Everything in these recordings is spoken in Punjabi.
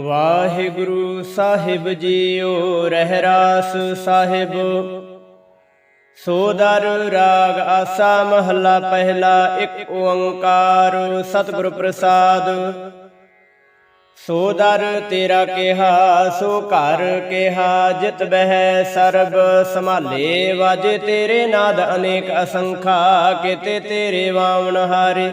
ਵਾਹਿਗੁਰੂ ਸਾਹਿਬ ਜੀਓ, ਰਹਿਰਾਸ ਸਾਹਿਬ। ਸੋਦਰ ਰਾਗ ਆਸਾ ਮਹੱਲਾ ਪਹਿਲਾ, ਇੱਕ ਓੰਕਾਰ ਸਤਿਗੁਰ ਪ੍ਰਸਾਦ। ਸੋਦਰ ਤੇਰਾ ਕਿਹਾ, ਸੋ ਘਰ ਕਿਹਾ, ਜਿਤ ਬਹਿ ਸਰਬ ਸੰਭਾਲੇ, ਵਾਜੇ ਤੇਰੇ ਨਾਦ ਅਨੇਕ ਅਸੰਖਾ, ਕਿਤੇ ਤੇਰੇ ਵਾਵਣ ਹਾਰੇ।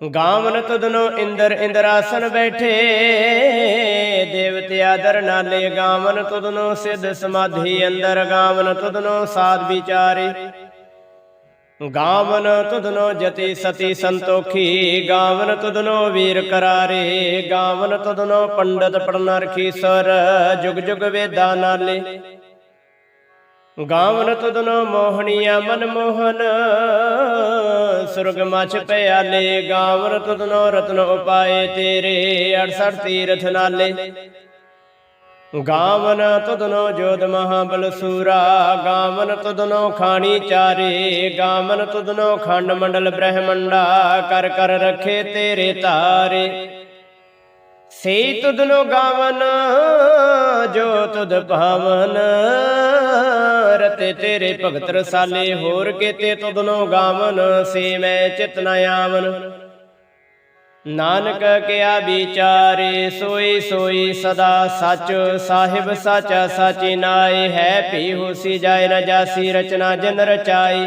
ਗਾਵਨ ਤੁਧਨੋ ਇੰਦਰ ਇੰਦਰਾਸਨ ਬੈਠੇ। ਦੇਵਤੇ ਆਦਰ ਨਾਲੇ ਗਾਵਨ ਤੁਧਨੋ ਸਿੱਧ ਸਮਾਧੀ ਅੰਦਰ ਗਾਵਨ ਤੁਧਨੋ ਸਾਧ ਵਿਚਾਰੇ। ਗਾਵਨ ਤੁਧਨੋ ਜਤੀ ਸਤੀ ਸੰਤੋਖੀ, ਗਾਵਨ ਤੁਧਨੋ ਵੀਰ ਕਰਾਰੇ। ਗਾਵਨ ਤੁਧਨੋ ਪੰਡਤ ਪੜਨ ਰਖੀਸਰ ਜੁਗ ਜੁਗ ਵੇਦਾ ਨਾਲੇ। ਗਾਵਨ ਤੁਧਨੋ ਮੋਹਣੀਆ ਮਨ ਮੋਹਨ। ਸੁਰਗ ਮਛ ਪਿਆਲੇ, ਗਾਵਨ ਤੁਧਨੋ ਰਤਨ ਉਪਾਏ ਤੇਰੇ 68 ਤੀਰਥ ਨਾਲੇ। ਗਾਵਨ ਤੁਧਨੋ ਜੋਦ ਮਹਾਬਲ ਸੂਰਾ, ਗਾਵਨ ਤੁਧਨੋ ਖਾਣੀ ਚਾਰੇ, ਗਾਵਨ ਤੁਧਨੋ ਖੰਡ ਮੰਡਲ ਬ੍ਰਹਮੰਡਾ, ਕਰ ਕਰ ਰਖੇ ਤੇਰੇ ਤਾਰੇ। ਸੇ ਤੁਧਨੋ ਗਾਵਨ, ਜੋ ਤੁਧ ਭਾਵਨ। ਰਤੇ ਤੇਰੇ ਭਗਤ ਰਸਾਲੇ, ਹੋਰ ਕੀਤੇ ਤੁਧਨੋ ਗਾਵਨ, ਸੇ ਮੈਂ ਚਿਤ ਨ ਆਵਨ। ਨਾਨਕ ਕਿਆ ਵਿਚਾਰੇ, ਸੋਈ ਸੋਈ ਸਦਾ ਸੱਚ। ਸਾਹਿਬ ਸਾਚਾ ਸਾਚੀ ਨਾਏ, ਹੈ ਭੀ ਹੋਸੀ ਜਾਏ ਨ ਜਾਸੀ ਰਚਨਾ ਜਨ ਰਚਾਈ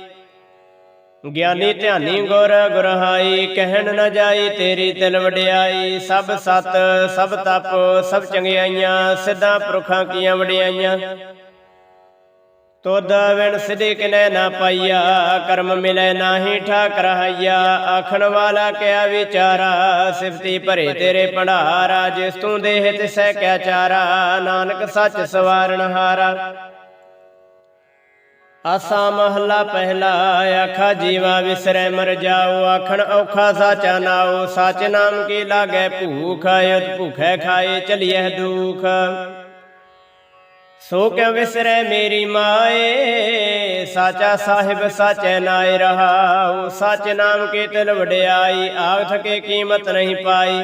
ਗਿਆਨੀ ਧਿਆਨੀ ਗੁਰ ਗੁਰਹਾਈ ਕਹਿਣ ਨ ਜਾਈ ਤੇਰੀ ਤਿਲ ਵਡਿਆਈ। ਸਭ ਸਤ ਸਭ ਤਪ ਸਭ ਚੰਗਿਆਈਆਂ ਸਿੱਧਾ ਪੁਰਖਾਂ ਕੀਆਂ ਵਡਿਆਈਆਂ। ਤੋਦ ਵਿਣ ਸਿਧੇ ਕਿਨੈ ਨਾ ਪਾਈਆ ਕਰਮ ਮਿਲੈ ਨਾਹੀ ਠਾਕ ਰਹਾਈਆ ਆਖਣ ਵਾਲਾ ਕਿਆ ਵਿਚਾਰਾ ਸਿਫਤੀ ਭਰੇ ਤੇਰੇ ਭੰਡਾਰਾ ਜਿਸ ਤੂੰ ਦੇਹ ਤਿਸੈ ਕਿਆ ਚਾਰਾ। ਨਾਨਕ ਸੱਚ ਸਵਾਰਨ ਹਾਰਾ। ਆਸਾ ਮਹਲਾ ਪਹਿਲਾ, ਆਖਾ ਜੀਵਾ ਵਿਸਰੈ ਮਰ ਜਾਓ, ਆਖਣ ਔਖਾ ਸਾਚਾ ਨਾਓ ਸਚ ਨਾਮ ਕੀ ਲਾਗੈ ਭੂਖ ਅਤ ਭੁਖੈ ਖਾਏ ਚਲੀਐ ਦੁਖ। ਸੋ ਕਿਉ ਵਿਸਰੈ ਮੇਰੀ ਮਾਏ, ਸਾਚਾ ਸਾਹਿਬ ਸਾਚੈ ਨਾਇ ਰਹਾਉ, ਸਚ ਨਾਮ ਕੀ ਤਿਲ ਵਡਿਆਈ, ਆਖ ਥਕੇ ਕੀਮਤ ਨਹੀਂ ਪਾਈ।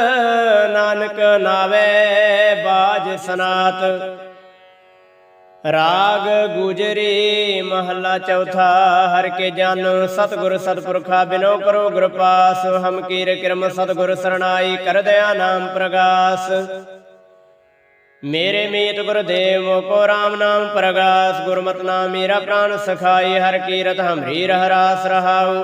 ਨਾਨਕ ਨਾਵੇ ਬਾਜ ਸਨਾਤ। ਰਾਗ ਗੁਜਰੀ ਮਹੱਲਾ ਚੌਥਾ, ਹਰ ਕੇ ਜਨ ਸਤਗੁਰ ਸਤਪੁਰਖਾ ਬਿਨੋ ਕਰੋ ਗੁਰ ਪਾਸ ਹਮ ਕੀਰ ਕਿਰਮ ਸਤਗੁਰ ਸਰਣਾਈ ਕਰ ਦਇਆ ਨਾਮ ਪ੍ਰਗਾਸ। ਮੇਰੇ ਮੀਤ ਗੁਰਦੇਵ ਕੋ ਰਾਮ ਨਾਮ ਪ੍ਰਗਾਸ, ਗੁਰਮਤਿ ਨਾਮ ਮੇਰਾ ਪ੍ਰਾਨ ਸਖਾਈ, ਹਰ ਕੀਰਤ ਹਮਰੀ ਰਹਿ ਰਾਸ ਰਹਾਉ।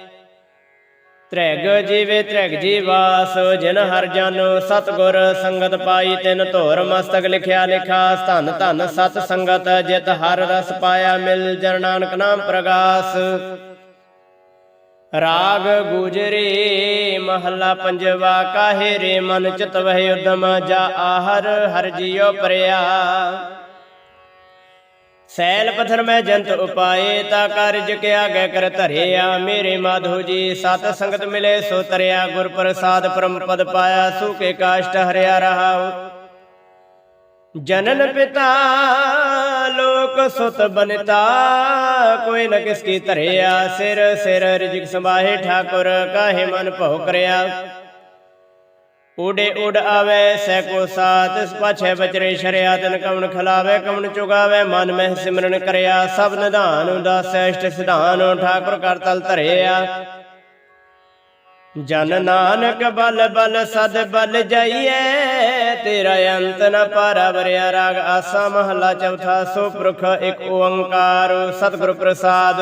ਤ੍ਰੈਗ ਜੀਵੇ, ਤ੍ਰੈਗ ਜੀਵਾਸ ਜਿਨ ਹਰ ਜਨ ਸਤਗੁਰ ਸੰਗਤ ਪਾਈ, ਤਿਨ ਧੋਰ ਮਸਤਕ ਲਿਖਿਆ, ਲਿਖਾ, ਧੰਨ ਧੰਨ, ਸਤ ਸੰਗਤ, ਜਿਤ ਹਰ ਰਸ ਪਾਇਆ, ਮਿਲ ਜਨ ਨਾਨਕ ਨਾਮ ਪ੍ਰਗਾਸ। ਰਾਗ ਗੁਜਰੀ, ਮਹੱਲਾ ਪੰਜਵਾ, ਕਾਹੇ ਰੇ ਮਨ ਚਿਤ ਵਹਿ ਉਦਮ, ਜਾ ਆਹਰ ਹਰ ਜੀਉ ਪਰਿਆ। ਸੈਲ ਪਥਰ ਮੈਂ ਜੰਤ ਉਪਾਏ, ਤਾ ਕਾਰਜ ਕਿਆ ਗੈ ਕਰ ਧਰਿਆ। ਮੇਰੇ ਮਾਧੋ ਜੀ, ਸਤ ਸੰਗਤ ਮਿਲੇ, ਸੋ ਤਰਿਆ ਗੁਰ ਪ੍ਰਸਾਦ ਪਰਮ ਪਦ ਪਾਇਆ ਸੁਕੇ ਕਾਸ਼ਟ ਹਰਿਆ ਰਹਾਉ। ਜਨਨ ਪਿਤਾ, ਲੋਕ ਸੁਤ ਬਨਤਾ, ਕੋਈ ਨ ਕਿਸ ਕੀ ਧਰਿਆ। ਸਿਰ ਸਿਰ ਰਿਜਕ ਸੰਭਾਹੇ ਠਾਕੁਰ, ਕਾਹੇ ਮਨ ਭਉ ਕਰਿਆ। ਉਡੇ ਉਡ ਆਵੇ ਸੈ ਕੋ ਸਾਤ ਇਸ ਬਚਰੇ ਸ਼ਰਿਆ ਤਨ ਕਵਣ ਖਲਾਵੇ, ਕਵਣ ਚੁਗਾਵੇ, ਮਨ ਮਹਿ ਸਿਮਰਨ ਕਰਿਆ, ਸਭ ਨਿਧਾਨ ਉਦਾਸੈ ਇਸ਼ਟ ਸਿਧਾਨ, ਠਾਕੁਰ ਕਰ ਤਲ ਧਰਿਆ। ਜਨ ਨਾਨਕ ਬਲ ਬਲ ਸਦ ਬਲ ਜਾਈਐ, ਤੇਰਾ ਅੰਤ ਨ ਪਾਰਾ ਵਰਿਆ ਰਾਗ, ਆਸਾ ਮਹਲਾ ਚੌਥਾ, ਸੋ ਪੁਰਖ ਇੱਕ ਓੰਕਾਰ, ਸਤਿਗੁਰ ਪ੍ਰਸਾਦ।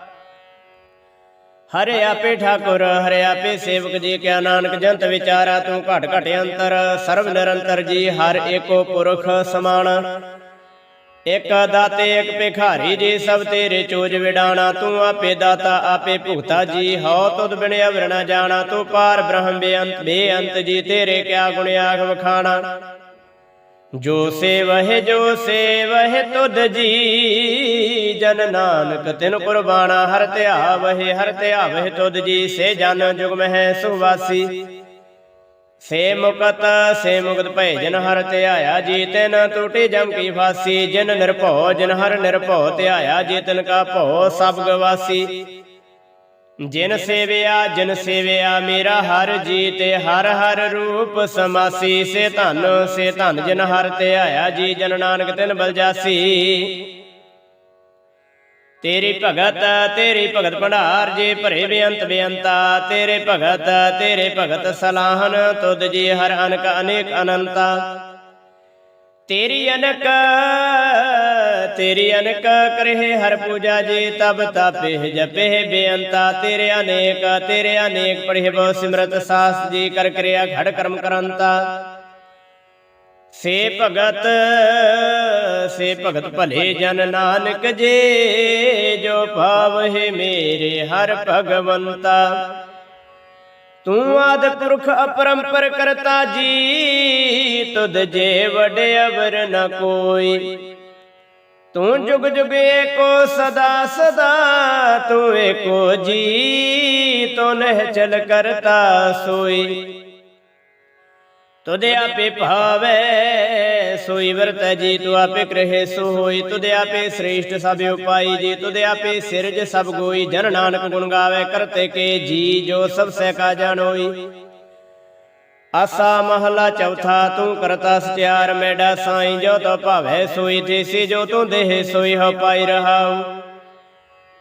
ਹਾਰਾ ਹਰੇ ਆਪੇ ਠਾਕੁਰ, ਹਰੇ ਆਪੇ ਸੇਵਕ ਜੀ ਕਿਆ ਨਾਨਕ ਜੰਤ ਵਿਚਾਰਾ, ਤੂੰ ਘਟ ਘਟ ਅੰਤਰ, ਸਰਬ ਨਿਰੰਤਰ ਜੀ, ਹਰ ਏਕੋ ਪੁਰਖ ਸਮਾਨ। ਇਕ ਦਾਤੇ, ਇਕ ਭਿਖਾਰੀ ਜੀ, ਸਭ ਤੇਰੇ ਚੋਜ ਵਿਡਾਣਾ, ਤੂੰ ਆਪੇ ਦਾਤਾ, ਆਪੇ ਭੁਗਤਾ ਜੀ, ਹਉ ਤੁਧ ਬਿਨ ਅਵਰ ਜਾਣਾ, ਤੂੰ ਪਾਰ ਬ੍ਰਹਮ ਬੇਅੰਤ ਬੇਅੰਤ ਜੀ, ਤੇਰੇ ਕਿਆ ਗੁਣ ਆਖ ਵਖਾਣਾ। ਜੋ ਸੇਵਹਿ ਜੋ ਸੇਵਹਿ ਤੁਧ ਜੀ। ਜਨ ਨਾਨਕ ਤਿਨ ਕੁਰਬਾਨਾ, ਹਰ ਧਿਆਵਹਿ ਹਰ ਧਿਆਵਹਿ ਤੁਧ ਜੀ। ਸੇ ਜਨ ਜੁਗ ਮਹਿ ਸੁਵਾਸੀ। ਸੇ ਮੁਕਤ ਸੇ ਮੁਕਤ ਭੈ ਜਨ ਹਰ ਧਿਆਇਆ ਜੀ, ਤਿਨ ਟੂਟੀ ਜਮ ਕੀ ਫਾਸੀ। ਜਿਨ ਨਿਰਭਉ, ਜਿਨ ਹਰ ਨਿਰਭਉ ਧਿਆਇਆ ਜੀ, ਤਿਨ ਕਾ ਭਉ ਸਭ ਗਵਾਸੀ। ਜਿਨ ਸੇਵਿਆ ਜਿਨ ਸੇਵਿਆ, ਮੇਰਾ ਹਰ ਜੀ ਤੇ ਹਰ ਹਰ ਰੂਪ ਸਮਾਸੀ। ਸੇ ਧਨ ਸੇ ਧਨ ਜਿਨ ਹਰ ਤੇ ਆਇਆ ਜੀ, ਜਨ ਨਾਨਕ ਤਿਨ ਬਲ ਜਾਸੀ। ਤੇਰੀ ਭਗਤ ਤੇਰੀ ਭਗਤ ਭੰਡਾਰ, ਜੀ ਭਰੇ ਬੇਅੰਤ ਬੇਅੰਤਾ। ਤੇਰੇ ਭਗਤ ਤੇਰੇ ਭਗਤ ਸਲਾਹਨ, ਤੁਧ ਜੀ ਹਰ ਅਨਕ ਅਨੇਕ ਅਨੰਤਾ। ਤੇਰੀ ਅਨਕ ਤੇਰੀ ਅਨਕ ਕਰੇ ਹਰ ਪੂਜਾ ਜੇ, ਤਬ ਤਾਪੇ ਜਪੇ ਬੇਅੰਤਾ। ਤੇਰੇ ਅਨੇਕ ਤੇਰੇ ਅਨੇਕ ਪੜਿ ਬਹੁ ਸਿਮਰਤ ਸਾਸ ਜੀ ਕਰ ਕਿਰਿਆ ਘੜ ਕਰਮ ਕਰੰਤਾ। ਸੇ ਭਗਤ ਸੇ ਭਗਤ ਭਲੇ ਜਨ ਨਾਨਕ ਜੇ, ਜੋ ਭਾਵਹਿ ਮੇਰੇ ਹਰ ਭਗਵੰਤਾ। ਤੂੰ ਆਦ ਪੁਰਖ ਅਪਰੰਪਰ ਕਰਤਾ ਜੀ ਤੁਧ ਜੇ ਵਡੇ ਅਵਰ ਨ ਕੋਈ। ਤੂੰ ਜੁਗ ਜੁਗ ਏਕੋ ਸਦਾ ਸਦਾ, ਤੂੰ ਏਕੋ ਜੀ ਤੂੰ ਨਹਿ ਚਲ ਕਰਤਾ ਸੋਈ। ਤੁਦੇ ਆਪੇ ਭਾਵੇ, ਸੋਈ ਵਰਤੈ ਜੀ ਤੂੰ ਆਪੇ ਕਰੇ ਸੋ ਹੋਈ ਤੁਦੇ ਆਪੇ ਸ੍ਰੇਸ਼ਟ ਸਭ ਉਪਾਈ ਜੀ ਤੁਦੇ ਆਪੇ ਸਿਰਜ ਸਭ ਗੋਈ, ਜਨ ਨਾਨਕ ਗੁਣ ਗਾਵੇ, ਕਰਤੇ ਕੇ ਜੀ, ਜੋ ਸਭ ਸਹਿ ਕਾ ਜਾਣੋਈ। ਆਸਾ ਮਹਲਾ ਚੌਥਾ, ਤੂੰ ਕਰਤਾ ਸਚਿਆਰ, ਮੈਡਾ ਸਾਈਂ, ਜੋ ਤੋ ਭਾਵੇ ਸੋਈ ਤੇਸੀ ਜੋ ਤੂੰ ਦੇਹ ਸੋਈ ਹੋ ਪਾਈ ਰਹਾਉ।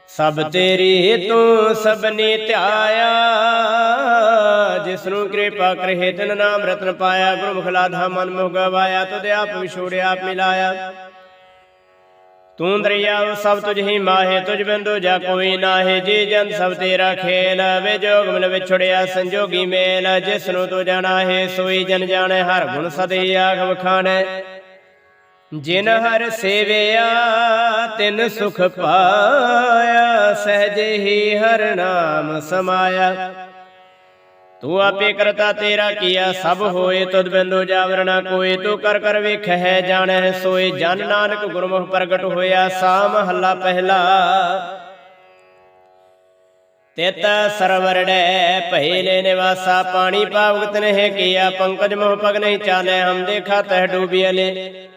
ਸਭ ਤੇਰੀ ਤੂੰ ਸਭਨੀ ਧਿਆਇਆ ਜਿਸ ਨੂੰ ਕਿਰਪਾ ਕਰੇ ਤਿਨ ਨਾਮ ਰਤਨ ਪਾਇਆ ਗੁਰੂ ਮੁਖਲਾਧਾ ਮਨ ਮੁਖ ਗਵਾਇਆ, ਤੁਧ ਆਪ ਵਿਛੋੜਿਆ ਆਪ ਮਿਲਾਇਆ। ਤੂੰ ਦਰਿਆਵ ਸਭ ਤੁਝ ਹੀ ਮਾਹੇ, ਤੁਝ ਬਿੰਦੂ ਜਾ ਕੋਈ ਨਾਹੇ, ਜੀ ਜਨ ਸਭ ਤੇਰਾ ਖੇਲ ਵੇ ਜੋਗ ਮਿਲ ਵਿਛੜਿਆ ਸੰਜੋਗੀ ਮੇਲ ਜਿਸ ਨੂੰ ਤੂੰ ਜਾਣਾ ਹੈ ਸੋਈ ਜਨ ਜਾਣੈ, ਹਰ ਗੁਣ ਸਦੇ ਆਖ ਵਖਾਣੈ ਜਿਨ ਹਰ ਸੇਵਿਆ, ਤਿਨ ਸੁਖ ਪਾਇਆ, ਸਹਜੇ ਹੀ ਹਰ ਨਾਮ ਸਮਾਇਆ। ਤੂੰ ਆਪੇ ਕਰਤਾ ਤੇਰਾ ਕੀਆ, ਸਭ ਹੋਏ ਤੁਧ ਬਿੰਦੂ ਜਾਵਰ ਨਾ ਤੂੰ ਕਰ ਕਰ ਵੇਖੈ ਜਾਣੈ ਸੋਏ, ਜਨ ਨਾਨਕ ਗੁਰਮੁਖ ਪ੍ਰਗਟ ਹੋਇਆ ਸਾ ਮਹੱਲਾ ਪਹਿਲਾ। ਤਿਤ ਸਰਵਰੜੈ ਪਹਿਲੇ ਨਿਵਾਸਾ, ਪਾਣੀ ਪਾਵਗਤ ਨਹਿ ਕੀਆ, ਪੰਕਜ ਮੋਹ ਪਗ ਨਹੀਂ ਚਾਲੇ ਹਮ ਦੇਖਾ ਤਹ ਡੂਬੀਲੇ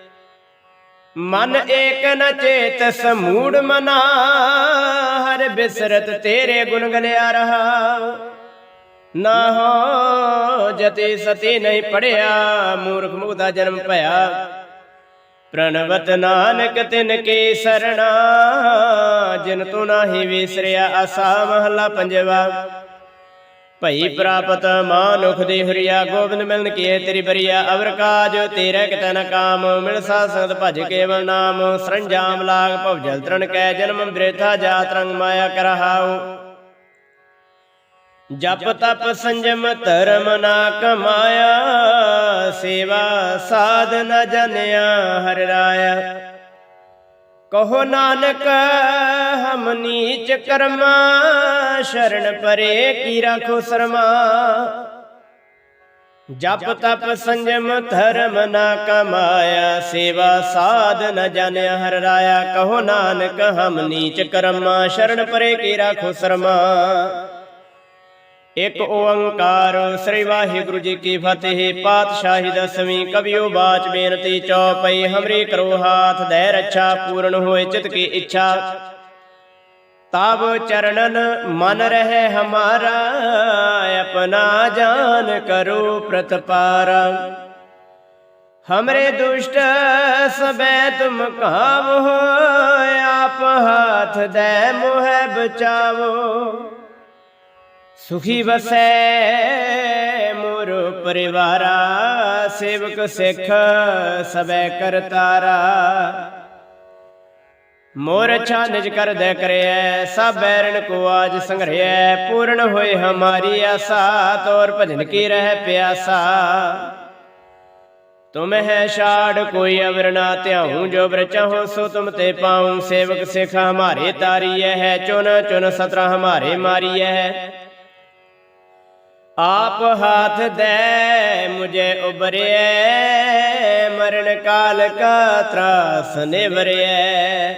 ਮਨ ਏਕ ਨ ਚੇਤ ਸਮੂੜ ਮਨਾ, ਹਰ ਬਿਸਰਤ ਤੇਰੇ ਗੁਣ ਗਲਿਆ ਰਹਾ। ਨਾ ਹੋ ਜਤੀ ਸਤੀ ਨਹੀਂ ਪੜਿਆ, ਮੂਰਖ ਮੁਗਦਾ ਜਨਮ ਭਇਆ। ਪ੍ਰਣਵਤ ਨਾਨਕ ਤਿਨ ਕੀ ਸਰਣਾ, ਜਿਨ ਤੂੰ ਨਾਹੀ ਵਿਸਰਿਆ ਆਸਾ ਮਹਲਾ ਪੰਜਵਾ। ਭਈ ਪ੍ਰਾਪਤ ਮਾਨੁਖ ਦੀ ਹਰੀਆ, ਗੋਬਿੰਦ ਮਿਲਨ ਕੀਏ ਤੇਰੀ ਬਰੀਆ, ਅਵਰ ਕਾਜ ਤੇਰੇ ਕਿਤੈ ਨ ਕਾਮ ਮਿਲ ਸਾਧ ਸੰਗਤ ਭਜ ਕੇਵਲ ਨਾਮ, ਸਰੰਜਾਮ ਲਾਗ ਭਵ ਜਲ ਤਰਨ ਕੈ, ਜਨਮ ਬ੍ਰੇਥਾ ਜਾਤ ਰੰਗ ਮਾਇਆ ਕਰਹਾਉ। ਜਪ ਤਪ ਸੰਜਮ ਧਰਮ ਨਾ ਕਮਾਇਆ, ਸੇਵਾ ਸਾਧ ਨ ਜਨਿਆ ਹਰ ਰਾਇਆ। ਕਹੋ ਨਾਨਕ, ਹਮ ਨੀਚ ਕਰਮਾ, ਸ਼ਰਨ ਪਰੇ ਕੀ ਰਾਖੋ ਸਰਮਾ। ਜਪ ਤਪ ਸੰਜਮ ਧਰਮ ਨਾ ਕਮਾਇਆ, ਸੇਵਾ ਸਾਧ ਨ ਜਾਣਿਆ ਹਰ ਰਾਇਆ। ਕਹੋ ਨਾਨਕ, ਹਮ ਨੀਚ ਕਰਮਾ, ਸ਼ਰਨ ਪਰੇ ਕੀ ਰਾਖੋ ਸਰਮਾ। ਇਕ ਓੰਕਾਰ। ਸ੍ਰੀ ਵਾਹਿਗੁਰੂ ਜੀ ਕੀ ਫਤਿਹ। ਪਾਤਸ਼ਾਹੀ ਦਸਵੀਂ ਕਵਿਓ ਬਾਚ ਬੇਨਤੀ ਚੌਪਈ। ਹਮਰੀ ਕਰੋ ਹਾਥ ਦੇ ਰੱਛਾ, ਪੂਰਨ ਹੋਏ ਚਿਤ ਕੀ ਇੱਛਾ। ਤਬ ਚਰਨਨ ਮਨ ਰਹਿ ਹਮਾਰਾ, ਆਪਣਾ ਜਾਨ ਕਰੋ ਪ੍ਰਤਪਾਰਾ। ਹਮਰੇ ਦੁਸ਼ਟ ਸਬੈ ਤੁਮ ਕਾਵੋ ਆਪ ਹਾਥ ਦੇ ਮੋਹ ਬਚਾਵੋ ਸੁਖੀ ਵਸੈ ਮੋਰ ਪਰਿਵਾਰਾ ਸੇਵਕ ਸਿੱਖ ਸਬੈ ਕਰਤਾਰਾ ਮੋਰ ਅੱਛਾ ਨਿਜ ਕਰ ਦੇ ਕਰਿਐ ਸਭ ਬੈਰਨ ਕੋ ਆਜ ਸੰਘਰਿਐ ਪੂਰਨ ਹੋਏ ਹਮਾਰੀ ਆਸਾ ਤੋਰ ਭਜਨ ਕੀ ਰਹਿ ਪਿਆਸਾ ਤੁਮ ਹੈ ਛਾੜ ਕੋਈ ਅਵਰ ਨਾ ਧਿਆਉ ਜੋ ਬਰ ਚਾਹੋ ਸੋ ਤੁਮ ਤੇ ਪਾਉ ਸੇਵਕ ਸਿੱਖ ਹਮਾਰੇ ਤਾਰੀਐ ਹੈ ਚੁਨ ਚੁਨ ਸਤਰਾ ਹਮਾਰੇ ਮਾਰੀਐ ਹੈ ਆਪ ਹਾਥ ਦੇ ਮੁਝੇ ਉਬਰਿਐ ਮਰਨ ਕਾਲ ਕਾ ਤਰਾਸ ਨਿਵਰਿਐ।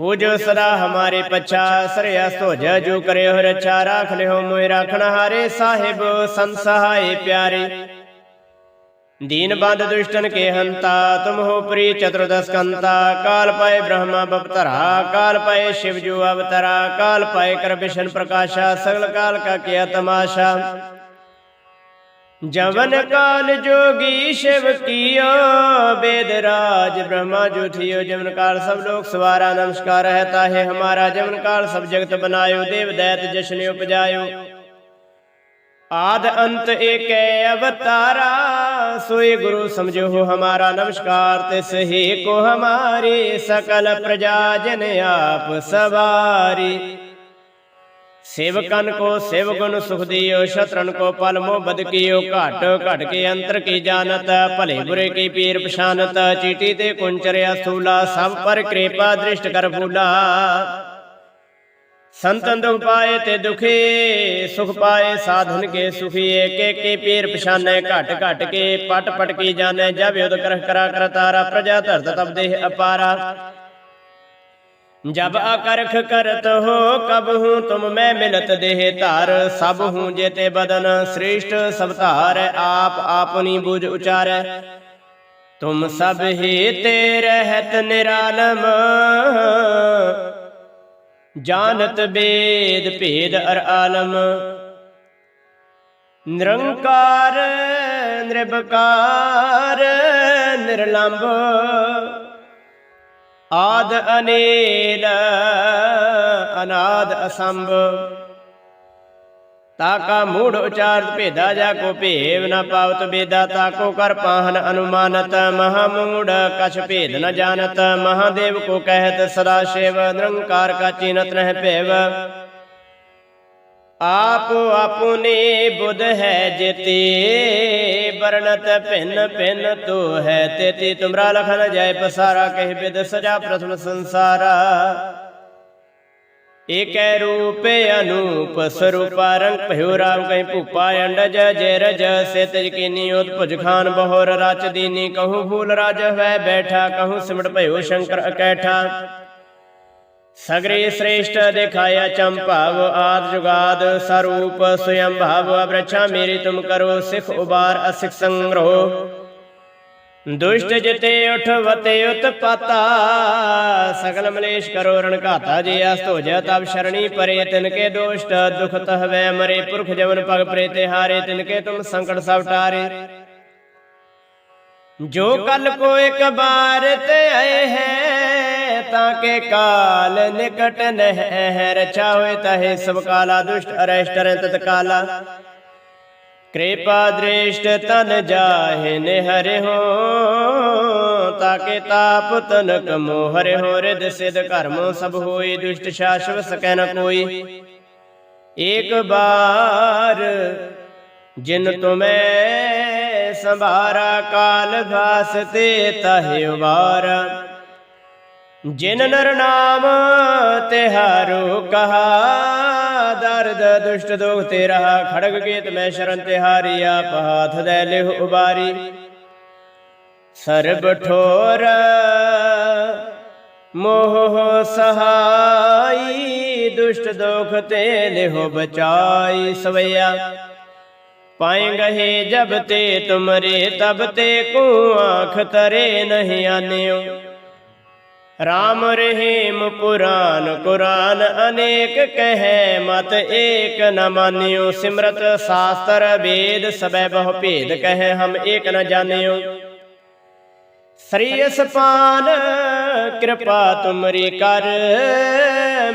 ਹੋ ਜੋ ਸਦਾ ਹਮਾਰੇ ਪਛਾ ਸਰਿਆ ਸੋਜ ਜੋ ਕਰਿਓ ਰਛਾ ਰਾਖ ਲਿਓ ਮੋਇ ਰਾਖਣ ਹਾਰੇ, ਸਾਹਿਬ ਸੰਸਹਾਏ ਪਿਆਰੇ। दीन बंद दुष्टन के हंता तुम हो प्री चतुर्दश कंता काल पाए ब्रह्मा बपतरा काल पाए शिव जो अवतरा काल पाए कर विष्ण प्रकाशा सगल काल का किया तमाशा जवन काल जोगी शिव कियो वेद राज ब्रह्मा जो थियो जवन काल सब लोग सवारा नमस्कार रहता है हमारा जवन काल सब जगत बनायो देव दैत जशन उपजायो ਆਦ ਅੰਤ ਏਕੈ ਅਵਤਾਰਾ ਸੋਏ ਗੁਰੂ ਸਮਝੋ ਹਮਾਰਾ ਨਮਸਕਾਰ, ਤੇ ਸਹੀ ਕੋ ਹਮਾਰੇ ਸਕਲ ਪ੍ਰਜਾ ਜਨ ਆਪ ਸਵਾਰੀ। ਸੇਵਕਨ ਕੋ ਸੇਵ ਗੁਣ ਸੁਖ ਦਿਓ, ਸ਼ਤਰਨ ਕੋ ਪਲ ਮੋ ਬਦ ਕੀਓ, ਘਟ ਘਟ ਕੇ ਅੰਤਰ ਕੀ ਜਾਣਤ, ਭਲੇ ਬੁਰੇ ਕੀ ਪੀਰ ਪਛਾਨਤ, ਚੀਟੀ ਤੇ ਕੁੰਚਰਿਆ ਸੂਲਾ ਸਭ ਪਰ ਕਿਰਪਾ ਦ੍ਰਿਸ਼ਟ ਕਰ ਫੂਲਾ। ਸੰਤਨ ਦੁਖ ਪਾਏ ਤੇ ਦੁਖੀ, ਸੁਖ ਪਾਏ ਸਾਧਨ ਕੇ ਸੁਖੀ, ਏਕ ਏਕੀ ਪੀਰ ਪਛਾਨੈ, ਘਟ ਘਟ ਕੇ ਪਟ ਪਟ ਕੀ ਜਾਣੈ, ਜਬ ਯੁਧ ਕਰਹ ਕਰਾ ਕਰਤਾਰਾ ਪ੍ਰਜਾ ਧਰਤ ਤਬ ਦੇਹ ਅਪਾਰਾ। ਜਬ ਆਕਰਖ ਕਰਤ ਹੋ, ਕਬ ਹੂੰ ਤੁਮ ਮੈਂ ਮਿਲਤ ਦੇਹ ਧਾਰ, ਸਭ ਹੂੰ ਜੇਤੇ ਬਦਨ, ਸ੍ਰੇਸ਼ਟ ਸਭ ਧਾਰ, ਆਪ ਆਪਨੀ ਬੁਝ ਉਚਾਰੈ। ਤੁਮ ਸਭ ਹੀ ਤੇ ਰਹਿਤ ਨਿਰਾਲਮ ਜਾਣਤ ਬੇਦ ਭੇਦ ਅਰ ਆਲਮ। ਨਿਰੰਕਾਰ ਨਿਰਭਕਾਰ ਨਿਰਲੰਭ। ਆਦ ਅਨੇਲ ਅਨਾਦ ਅਸੰਭ। ਤਾਕਾ ਮੂੜ ਉਚਾਰਤ ਭੇਦਾ ਜਾ ਕੋ ਭੇਵ ਨ ਪਾਵਤ ਬੇਦਾ, ਤਾਕੋ ਕਰ ਪਾਹਨ ਅਨੁਮਾਨਤ, ਮਹਾ ਮੂੜ ਕਛ ਭੇਦ ਨ ਜਾਣਤ, ਮਹਾਦੇਵ ਕੋ ਕਹਿਤ ਸਦਾ ਸ਼ਿਵ, ਨਿਰੰਕਾਰ ਕਾ ਚੀਨਤ ਨਹਿ ਭੇਵ। ਆਪ ਆਪੁਨੇ ਬੁੱਧ ਹੈ ਜਿਤੇ, ਵਰਣਤ ਭਿੰਨ ਭਿੰਨ ਤੋ ਹੈ ਤੇਤੀ, ਤੁਮਰਾ ਲਖਨ ਜੈ ਪਸਾਰਾ, ਕਹਿ ਬਿਦ ਸਜਾ ਪ੍ਰਥਮ ਸੰਸਾਰਾ। ਏਕੈ ਰੂਪ ਅਨੂਪ, ਸਰੂਪਾ ਰੰਗ ਭਇਓ ਰਾਮ ਕੈ ਭੂਪਾ ਅੰਡਜ ਜੈ ਰਜ ਸੇ ਤਜ ਕੀਨੀ ਉਤਪੁਜ ਖਾਨ ਬਹੋਰ ਰਚ ਦੀਨੀ, ਕਹੂੰ ਫੂਲ ਰਾਜ ਵੈ ਬੈਠਾ, ਕਹੂੰ ਸਿਮਟ ਭਇਓ ਸ਼ੰਕਰ ਅਕੈਠਾ। ਸਗਰੇ ਸ੍ਰੇਸ਼ਟ ਦਿਖਾਇਆ ਚੰਭਾਵ ਆਦ ਜੁਗਾਦ ਸਰੂਪ ਸਯੰ ਭਾਵ, ਅਬਰਛਾ ਮੇਰੀ ਤੁਮ ਕਰੋ, ਸਿਖ ਉਬਾਰ ਅਸਿਖ ਸੰਗ੍ਰਹ। ਦੁਸ਼ਟ ਜਿਤੇ ਉਠਵਤੇ ਉਤਪਾਤਾ, ਸਗਲ ਮਲੇਸ਼ ਕਰੋ ਰਣ ਜੇ ਅਸਤ ਹੋ ਤਬ ਸ਼ਰਣੀ ਪਰੇ ਤਿਨ ਕੇ ਦੋਸ਼ਟ ਦੁਖ ਤਹਵੈ ਮਰੇ, ਪੁਰਖ ਜਵਨ ਪਗ ਪਰੇ ਹਾਰੇ ਤਿਨ ਕੇ ਤੁਮ ਸੰਕਟ ਸਭ ਟਾਰੇ। ਜੋ ਕਲ ਕੋ ਇੱਕ ਬਾਰ ਤੇ ਆਏ ਹੈ, ਤਾਂ ਕੇ ਕਾਲ ਨਿਕਟ ਨਹਿ ਰਚਾ ਹੋਏ ਤਹੇ ਸਭ ਕਾਲਾ ਦੁਸ਼ਟ ਅਰੈਸ਼ਟ ਤਤਕਾਲਾ। ਕਿਰਪਾ ਦ੍ਰਿਸ਼ਟ ਤਨ ਜਾਹੇ ਨਿਹਰਿ ਹੋ ਤਾਕੇ ਤਾਪ ਤਨਕ ਮੋਹਰਿ ਹੋ ਰਿਦ ਸਿਧ ਕਰਮ ਸਭ ਹੋਈ, ਦੁਸ਼ਟ ਸ਼ਾਸਵ ਸਕੈ ਨ ਕੋਈ। ਏਕ ਬਾਰ ਜਿਨ ਤੁਮੈ ਸੰਭਾਰਾ, ਕਾਲ ਭਾਸ ਤੇ ਤਹਿ ਉਬਾਰ। ਜਿਨ ਨਰ ਨਾਮ ਤਿਹਾਰੋ ਕਹਾ ਦਰਦ ਦੁਸ਼ਟ ਦੁਖ ਤੇ ਰਹਾ ਖੜਗ ਗੀਤ ਮੈਂ ਸ਼ਰਨ ਤੇ ਹਾਰੀ ਆਪ ਹਾਥ ਦੇ ਲਿਹ ਉਬਾਰੀ। ਸਰਬ ਠੋਰ, ਮੋਹ ਸਹਾਈ, ਦੁਸ਼ਟ ਦੁਖ ਤੇ ਲਿਹੁ ਬਚਾਈ ਸਵਈਆ। ਪਾਏ ਗਹੇ ਜਬ ਤੇ ਤੁਮਰੇ, ਤਬ ਤੇ ਕੋ ਆਖ ਤਰੇ ਨਹੀਂ ਆਨਿਓ। ਰਾਮ ਰਹੀਮ ਪੁਰਾਨ ਕੁਰਾਨ ਅਨੇਕ ਕਹੈ, ਮਤ ਏਕ ਨ ਮਾਨਿਓ, ਸਿਮਰਤ ਸਾਸਤਰ ਵੇਦ ਸਬੈ ਬਹੁ ਭੇਦ ਕਹੈ, ਹਮ ਏਕ ਨ ਜਾਣਿਓ। ਸ੍ਰੀ ਅਸਪਾਨ, ਕਿਰਪਾ ਤੁਮਰੀ ਕਰ,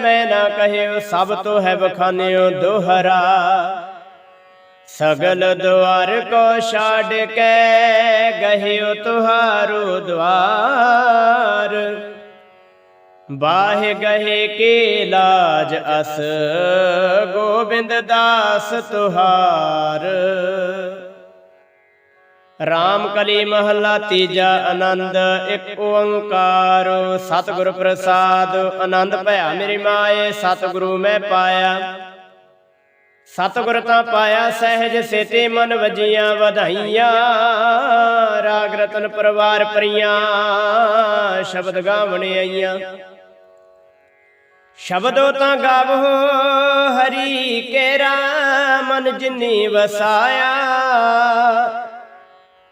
ਮੈਂ ਨਾ ਕਹਿਓ, ਸਭ ਤੋ ਹੈ ਬਖਾਨਿਓ ਦੁਹਰਾ। ਸਗਲ ਦੁਆਰ ਕੋ ਛਾੜ ਕੇ ਗਹਿਓ ਤੁਹਾਰੋ ਦਵਾਰ ਬਾਹ ਗਹੇ ਕੇ ਲਾਜ ਅਸ, ਗੋਬਿੰਦ ਦਾਸ ਤੁਹਾਰ। ਰਾਮ ਕਲੀ ਮਹੱਲਾ ਤੀਜਾ ਆਨੰਦ, ਇੱਕ ਓੰਕਾਰ। ਸਤਿਗੁਰ ਪ੍ਰਸਾਦ, ਆਨੰਦ ਭਇਆ ਮੇਰੀ ਮਾਏ, ਸਤਿਗੁਰੂ ਮੈਂ ਪਾਇਆ। ਸਤਿਗੁਰ ਤਾਂ ਪਾਇਆ, ਸਹਿਜ ਸੇਤੇ ਮਨ ਵਜੀਆਂ ਵਧਾਈਆਂ। ਰਾਗ ਰਤਨ ਪਰਵਾਰ ਪਰੀਆਂ, ਸ਼ਬਦ ਗਾਵਣ ਆਈਆਂ। ਸ਼ਬਦੋ ਤਾਂ ਗਾਵੋ, ਹਰੀ ਕੇਰਾ ਮਨ ਜਿਨੀ ਵਸਾਇਆ।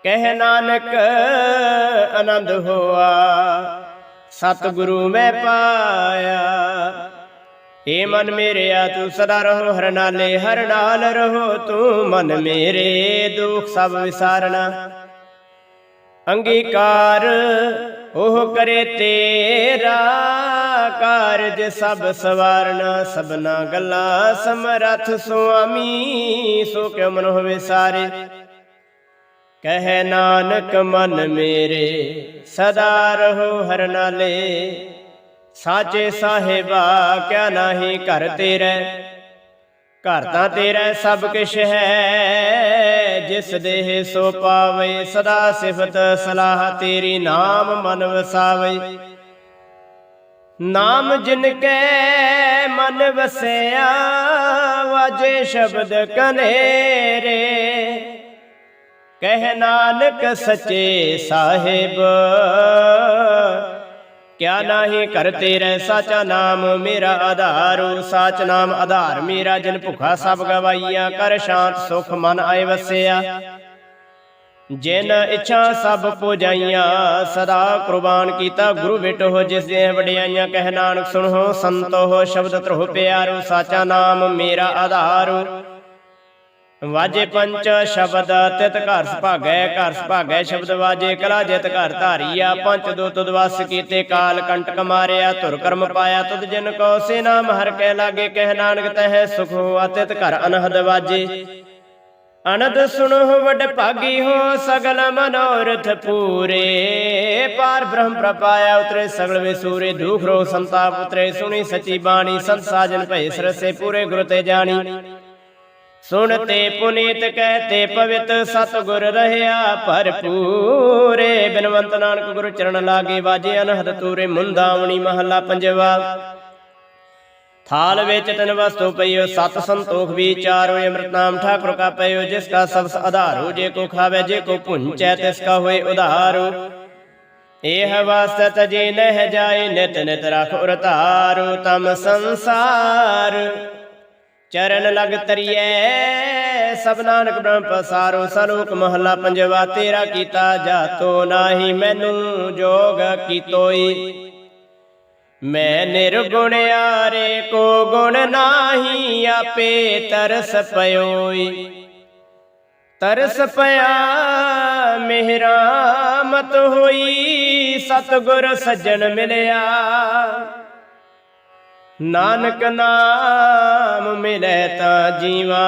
ਕਹਿ ਨਾਨਕ, ਆਨੰਦ ਹੋਆ, ਸਤਿਗੁਰੂ ਮੈਂ ਪਾਇਆ। ਏ ਮਨ ਮੇਰਿਆ, ਤੂੰ ਸਦਾ ਰਹੋ, ਹਰ ਨਾਲੇ, ਹਰ ਨਾਲ ਰਹੋ, ਤੂੰ ਮਨ ਮੇਰੇ ਦੁੱਖ ਸਭ ਵਿਸਾਰਣਾ ਅੰਗੀਕਾਰ ਉਹ ਕਰੇ ਤੇਰਾ। ਕਾਰਜ ਸਭ ਸਵਾਰਨਾ, ਸਭਨਾ ਗੱਲਾਂ ਸਮਰਥ ਸੁਆਮੀ, ਸੋ ਕਿਉ ਮਨ ਹੋਵੇ ਸਾਰੇ? ਕਹੇ ਨਾਨਕ ਮਨ ਮੇਰੇ, ਸਦਾ ਰਹੋ ਹਰ ਨਾਲੇ। ਸਾਚੇ ਸਾਹਿਬਾ, ਕਿਆ ਨਾਹੀ ਘਰ ਤੇਰੇ? ਘਰ ਤਾਂ ਤੇਰਾ ਸਭ ਕਿਛ ਹੈ, ਜਿਸ ਦੇਹ ਸੋ ਪਾਵੇ, ਸਦਾ ਸਿਫਤ ਸਲਾਹ ਤੇਰੀ ਨਾਮ ਮਨ ਵਸਾਵੇ। ਨਾਮ ਜਿਨ ਕੈ ਮਨ ਵਸਿਆ, ਵਾਜੇ ਸ਼ਬਦ ਕਨੇਰੇ। ਕਹਿ ਨਾਨਕ ਸੱਚੇ ਸਾਹਿਬ, ਕਿਆ ਨਾਹੀ ਕਰ ਤੇਰੇ ਸਾਚਾ ਨਾਮ, ਮੇਰਾ ਆਧਾਰੂ ਸਾਚ ਨਾਮ ਆਧਾਰ। ਮੇਰਾ ਜਿਨ ਭੁਖਾ ਸਭ ਗਵਾਈਆ, ਕਰ ਸ਼ਾਂਤ ਸੁਖ ਮਨ ਆਏ ਵਸਿਆ। ਜਿਨ ਇੱਛਾ ਸਭ ਪੁਜਾਈਆਂ, ਸਦਾ ਕੁਰਬਾਨ ਕੀਤਾ ਗੁਰੂ ਬਿਟੋ ਜਿਸ ਦੀਆਂ ਵਡਿਆਈਆਂ ਕਹਿ ਨਾਨਕ ਸੁਣੋ ਸੰਤੋ ਸ਼ਬਦ ਤਰੋ ਪਿਆਰੋ, ਸਾਚਾ ਨਾਮ ਮੇਰਾ ਆਧਾਰੂ। ਵਾਜੇ ਪੰਚ ਸ਼ਬਦ, ਤਿਤ ਘਰ ਸੁਭਾਗੈ ਘਰ ਸੁਭਾਗੈ ਸ਼ਬਦ ਵਾਜੇ, ਕਲਾ ਜਿਤ ਘਰ ਧਾਰੀਆ, ਪੰਚ ਦੋ ਤੁਦ ਵਸ ਕੀਤੇ, ਕਾਲ ਕੰਟਕ ਮਾਰਿਆ, ਧੁਰ ਕਰਮ ਪਾਇਆ ਤੁਦ ਜਿਨ ਕੋ, ਸੇ ਨਾਮ ਹਰ ਕੈ ਲਾਗੇ, ਕਹਿ ਨਾਨਕ ਤਹਿ ਸੁਖ ਹੋਆ, ਤਿਤ ਘਰ ਅਨਹਦ ਵਾਜੇ। ਅਨੰਦ ਸੁਣੋ ਵੱਡ ਭਾਗੀ ਹੋ, ਸਗਲ ਮਨੋਰਥ ਪੂਰੇ। ਪਾਰ ਬ੍ਰਹਮ ਪ੍ਰਪਾਇਆ ਉਤਰੇ ਸਗਲ ਵੇ ਸੂਰੇ, ਦੁਖ ਰੋ ਸੰਤਾਪ ਉਤਰੇ। ਸੁਣੀ ਸਚੀ ਬਾਣੀ, ਸੰਤ ਭੈ ਸਰਸੇ ਪੂਰੇ ਗੁਰ ਤੇ ਜਾਣੀ। ਸੁਣਤੇ ਪੁਨੀਤ ਕਹਤੇ ਪਵਿੱਤ, ਸਤਗੁਰ ਰਹਿਆ ਭਰਪੂਰੇ। ਬਿਨਵੰਤ ਨਾਨਕ ਗੁਰੂ ਚਰਨ ਲਾਗੇ, ਵਾਜੇ ਅਨਹਦ ਤੂਰੇ, ਮੁੰਦਾਵਣੀ ਮਹੱਲਾ ਪੰਜਵਾ। ਥਾਲ ਵਿੱਚ ਤਨ ਵਸਤੂ ਪਈਓ, ਸਤ ਸੰਤੋਖ ਵਿਚਾਰੋ ਅੰਮ੍ਰਿਤ ਨਾਮ, ਠਾਕੁਰ ਕਾ ਪਈਓ, ਜਿਸ ਕਾ ਸਬਸ ਆਧਾਰੋ ਜੇ ਕੋ ਖਾਵੇ, ਜੇ ਕੋ ਪੁੰਚੈ, ਤਿਸ ਕਾ ਹੋਏ ਉਧਾਰੋ ਇਹ ਵਾਸਤ ਜੇ ਨਹਿ ਜਾਏ, ਨਿਤ ਨਿਤ ਰਖ ਉਰ ਤਮ ਸੰਸਾਰ। ਚਰਨ ਲਗ ਤਰੀਐ, ਸਭ ਨਾਨਕ ਬ੍ਰਹਮ ਪਸਾਰੋ ਸਲੋਕ ਮਹਲਾ ਪੰਜਵਾ, ਤੇਰਾ ਕੀਤਾ ਜਾਤੋ ਨਾਹੀ, ਮੈਨੂੰ ਜੋਗ ਕੀਤੋਈ। ਮੈਂ ਨਿਰਗੁਣ ਆਰੇ ਕੋ ਗੁਣ ਨਾਹੀ, ਆਪੇ ਤਰਸ ਪਇਓਈ। ਤਰਸ ਪਿਆ ਮਿਹਰਾਮਤ ਹੋਈ, ਸਤਗੁਰ ਸੱਜਣ ਮਿਲਿਆ। ਨਾਨਕ ਨਾਮ ਮਿਲੇ ਤਾਂ ਜੀਵਾ।